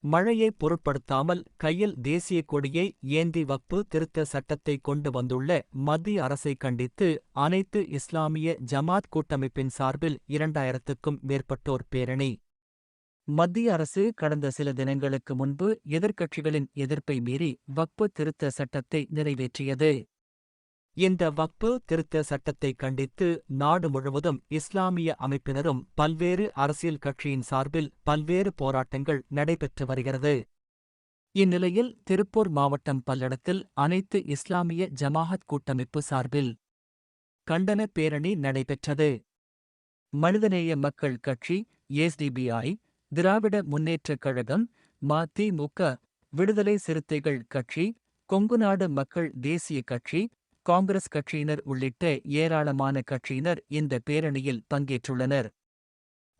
மழையை பொருட்படுத்தாமல் கையில் தேசிய கொடியை ஏந்தி வக்பு திருத்த சட்டத்தை கொண்டு வந்துள்ள மத்திய அரசை கண்டித்து அனைத்து இஸ்லாமிய ஜமாத் கூட்டமைப்பின் சார்பில் இரண்டாயிரத்துக்கும் மேற்பட்டோர் பேரணி. மத்திய அரசு கடந்த சில தினங்களுக்கு முன்பு எதிர்க்கட்சிகளின் எதிர்ப்பை மீறி வக்பு திருத்த சட்டத்தை நிறைவேற்றியது. இந்த வக்பு திருத்த சட்டத்தை கண்டித்து நாடு முழுவதும் இஸ்லாமிய அமைப்பினரும் பல்வேறு அரசியல் கட்சியின் சார்பில் பல்வேறு போராட்டங்கள் நடைபெற்று வருகிறது. இந்நிலையில் திருப்பூர் மாவட்டம் பல்லடத்தில் அனைத்து இஸ்லாமிய ஜமாஹத் கூட்டமைப்பு சார்பில் கண்டன பேரணி நடைபெற்றது. மனிதநேய மக்கள் கட்சி எஸ்டிபிஐ திராவிட முன்னேற்றக் கழகம் மதிமுக விடுதலை சிறுத்தைகள் கட்சி கொங்குநாடு மக்கள் தேசிய கட்சி காங்கிரஸ் கட்சியினர் உள்ளிட்ட ஏராளமான கட்சியினர் இந்த பேரணியில் பங்கேற்றுள்ளனர்.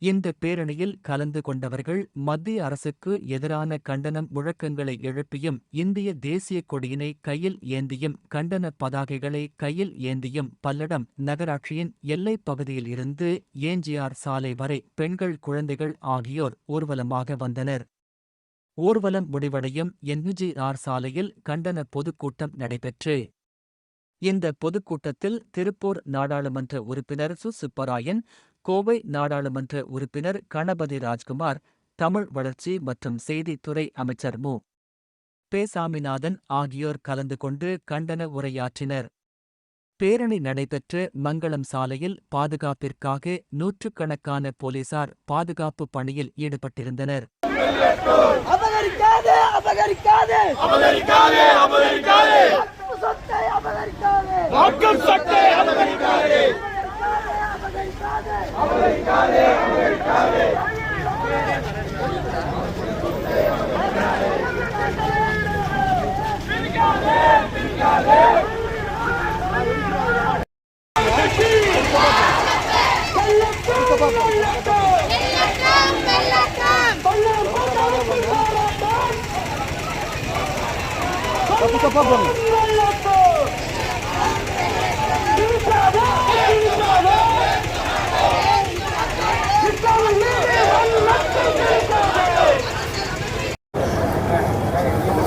இந்த பேரணியில் கலந்து கொண்டவர்கள் மத்திய அரசுக்கு எதிரான கண்டனம் முழக்கங்களை எழுப்பியும் இந்திய தேசிய கொடியினை கையில் ஏந்தியும் கண்டன பதாகைகளை கையில் ஏந்தியும் பல்லடம் நகராட்சியின் எல்லைப் பகுதியில் இருந்து ஏஞ்சியார் சாலை வரை பெண்கள் குழந்தைகள் ஆகியோர் ஊர்வலமாக வந்தனர். ஊர்வலம் முடிவடையும் என்ஜிஆர் சாலையில் கண்டன பொதுக்கூட்டம் நடைபெற்று இந்த பொதுக்கூட்டத்தில் திருப்பூர் நாடாளுமன்ற உறுப்பினர் சு சுப்பராயன் கோவை நாடாளுமன்ற உறுப்பினர் கணபதி ராஜ்குமார் தமிழ் வளர்ச்சி மற்றும் செய்தித்துறை அமைச்சர் மு. பே சாமிநாதன் ஆகியோர் கலந்து கொண்டு கண்டன உரையாற்றினர். பேரணி நடைபெற்ற மங்களம் சாலையில் பாதுகாப்பிற்காக நூற்றுக்கணக்கான போலீசார் பாதுகாப்பு பணியில் ஈடுபட்டிருந்தனர். அபகரிக்காதே அபகரிக்காதே! அபகரிக்காதே அபகரிக்காதே! சொத்தை அபகரிக்காதே. வாக்கும் சட்டை அபகரிக்காதே. அபகரிக்காதே அபகரிக்காதே. அபகரிக்காதே. வெள்ளக்கம்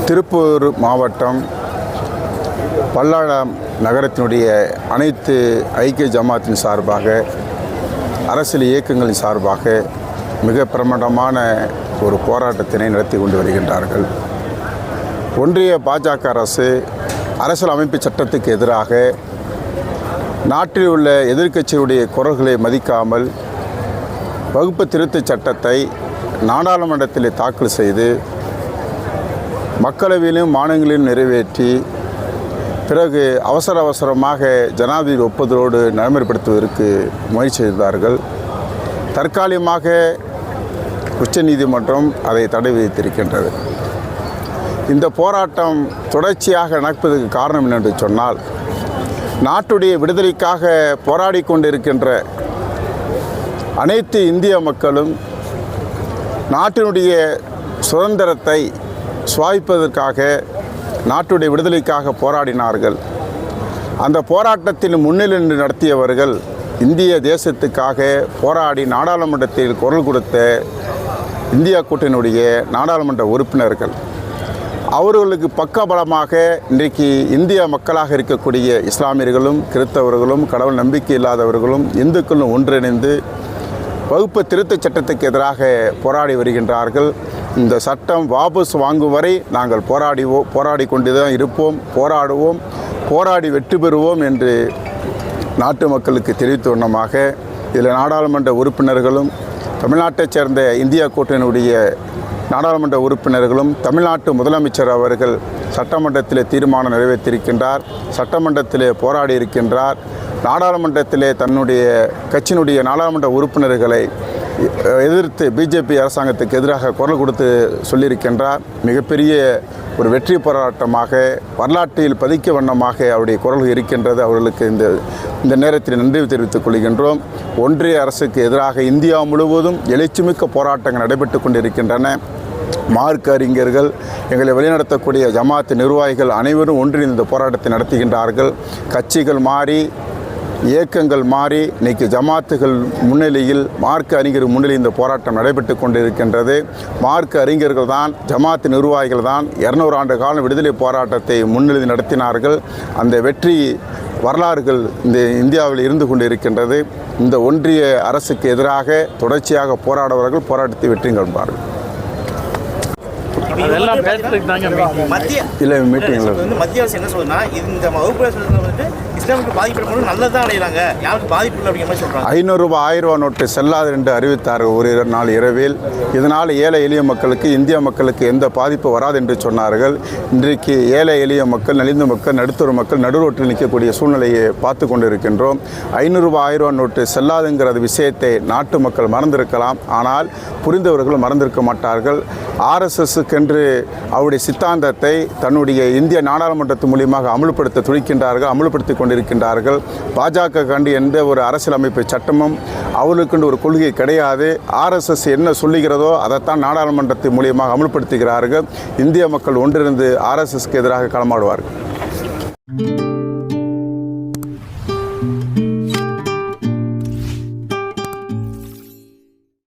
திருப்பூர் மாவட்டம் பல்லாடம் நகரத்தினுடைய அனைத்து ஐக்கிய ஜமாத்தின் சார்பாக அரசியல் இயக்கங்களின் சார்பாக மிக பிரமாண்டமான ஒரு போராட்டத்தினை நடத்தி கொண்டு வருகின்றார்கள். ஒன்றிய பாஜக அரசு அரசியல் அமைப்பு சட்டத்துக்கு எதிராக நாட்டில் உள்ள எதிர்க்கட்சியுடைய குரல்களை மதிக்காமல் வகுப்பு திருத்தச் சட்டத்தை நாடாளுமன்றத்தில் தாக்கல் செய்து மக்களவையிலும் மாநிலங்களிலும் நிறைவேற்றி பிறகு அவசர அவசரமாக ஜனாதிபதி ஒப்புதலோடு நடைமுறைப்படுத்துவதற்கு முயற்சி செய்தார்கள். தற்காலிகமாக உச்சநீதிமன்றம் அதை தடை விதித்திருக்கின்றது. இந்த போராட்டம் தொடர்ச்சியாக நடப்பதற்கு காரணம் என்னென்று சொன்னால் நாட்டுடைய விடுதலைக்காக போராடி கொண்டிருக்கின்ற அனைத்து இந்திய மக்களும் நாட்டினுடைய சுதந்திரத்தை சுவாய்ப்பதற்காக நாட்டுடைய விடுதலைக்காக போராடினார்கள். அந்த போராட்டத்தில் முன்னிலை நடத்தியவர்கள் இந்திய தேசத்துக்காக போராடி நாடாளுமன்றத்தில் குரல் கொடுத்த இந்தியா கூட்டணியுடைய நாடாளுமன்ற உறுப்பினர்கள். அவர்களுக்கு பக்கபலமாக இன்றைக்கு இந்திய மக்களாக இருக்கக்கூடிய இஸ்லாமியர்களும் கிறிஸ்தவர்களும் கடவுள் நம்பிக்கை இல்லாதவர்களும் இந்துக்களும் ஒன்றிணைந்து வகுப்பு திருத்தச் சட்டத்துக்கு எதிராக போராடி வருகின்றார்கள். இந்த சட்டம் வாபஸ் வாங்கும் வரை நாங்கள் போராடிவோம் போராடி கொண்டு தான் இருப்போம் போராடுவோம் போராடி வெற்றி பெறுவோம் என்று நாட்டு மக்களுக்கு தெரிவித்த வண்ணமாக இதில் நாடாளுமன்ற உறுப்பினர்களும் தமிழ்நாட்டைச் சேர்ந்த இந்தியா கூட்டணியுடைய நாடாளுமன்ற உறுப்பினர்களும் தமிழ்நாட்டு முதலமைச்சர் அவர்கள் சட்டமன்றத்திலே தீர்மானம் நிறைவேற்றியிருக்கின்றார் சட்டமன்றத்திலே போராடி இருக்கின்றார் நாடாளுமன்றத்திலே தன்னுடைய கட்சியினுடைய நாடாளுமன்ற உறுப்பினர்களை எதிர்த்து பிஜேபி அரசாங்கத்துக்கு எதிராக குரல் கொடுத்து சொல்லியிருக்கின்றார். மிகப்பெரிய ஒரு வெற்றி போராட்டமாக வரலாற்றில் பதிக்க வண்ணமாக அவருடைய குரல் இருக்கின்றது. அவர்களுக்கு இந்த இந்த நேரத்தில் நன்றி தெரிவித்துக் கொள்கின்றோம். ஒன்றிய அரசுக்கு எதிராக இந்தியா முழுவதும் எழுச்சிமிக்க போராட்டங்கள் நடைபெற்று கொண்டிருக்கின்றன. மார்க் அறிஞர்கள் எங்களை வழிநடத்தக்கூடிய ஜமாத்து நிர்வாகிகள் அனைவரும் ஒன்றிணைந்த இந்த போராட்டத்தை நடத்துகின்றார்கள். கட்சிகள் மாறி இயக்கங்கள் மாறி இன்னைக்கு ஜமாத்துகள் முன்னிலையில் மார்க்க அறிஞர் முன்னிலையில் இந்த போராட்டம் நடைபெற்று கொண்டிருக்கின்றது. மார்க்க அறிஞர்கள் தான் ஜமாத் நிர்வாகிகள் தான் இரநூறு ஆண்டு காலம் விடுதலை போராட்டத்தை முன்னிலை நடத்தினார்கள். அந்த வெற்றி வரலாறுகள் இந்த இந்தியாவில் இருந்து கொண்டிருக்கின்றது. இந்த ஒன்றிய அரசுக்கு எதிராக தொடர்ச்சியாக போராடுபவர்கள் போராட்டத்தை வெற்றி கண்பார்கள் அதெல்லாம் பேசுறதுக்கு தாங்க மீட்டிங் மத்திய இல்லை மீட்டிங்கில் வந்து மத்திய அரசு என்ன சொல்லுதுன்னா இந்த வகுப்பு சொல்றது வந்து இஸ்லாமுக்கு பாதிப்பு ஏற்படும் நல்லது யாருக்கு பாதிப்பு இல்லை அப்படிங்கிற மாதிரி சொல்றாங்க. ஐநூறு ரூபாய் ஆயிரம் ரூபாய் நோட்டு செல்லாது என்று அறிவித்தார் ஒரு நாள் இரவில். இதனால் ஏழை எளிய மக்களுக்கு இந்திய மக்களுக்கு எந்த பாதிப்பு வராது என்று சொன்னார்கள். இன்றைக்கு ஏழை எளிய மக்கள் நலிந்த மக்கள் நடுத்தர மக்கள் நடுரோட்டில் நிற்கக்கூடிய சூழ்நிலையை பார்த்து கொண்டிருக்கின்றோம். ஐநூறு ஆயிரம் ரூபாய் நோட்டு செல்லாதுங்கிற விஷயத்தை நாட்டு மக்கள் மறந்திருக்கலாம். ஆனால் புரிந்தவர்கள் மறந்திருக்க மாட்டார்கள். ஆர்எஸ்எஸ்க்கென்று அவருடைய சித்தாந்தத்தை தன்னுடைய இந்திய நாடாளுமன்றத்து மூலியமாக அமல்படுத்த துடிக்கின்றார்கள் அமல்படுத்தி இருக்கின்றார்கள் பாஜக கண்டு எந்த ஒரு அரசியலமைப்பு சட்டமும் அவர்களுக்குண்டு ஒரு கொள்கை கிடையாது. ஆர்எஸ்எஸ் என்ன சொல்லுகிறதோ அதைத்தான் நாடாளுமன்றத்தின் மூலியமாக அமல்படுத்துகிறார்கள். இந்திய மக்கள் ஒன்றிருந்து ஆர்எஸ்எஸ்க்கு எதிராக களமாடுவார்கள்.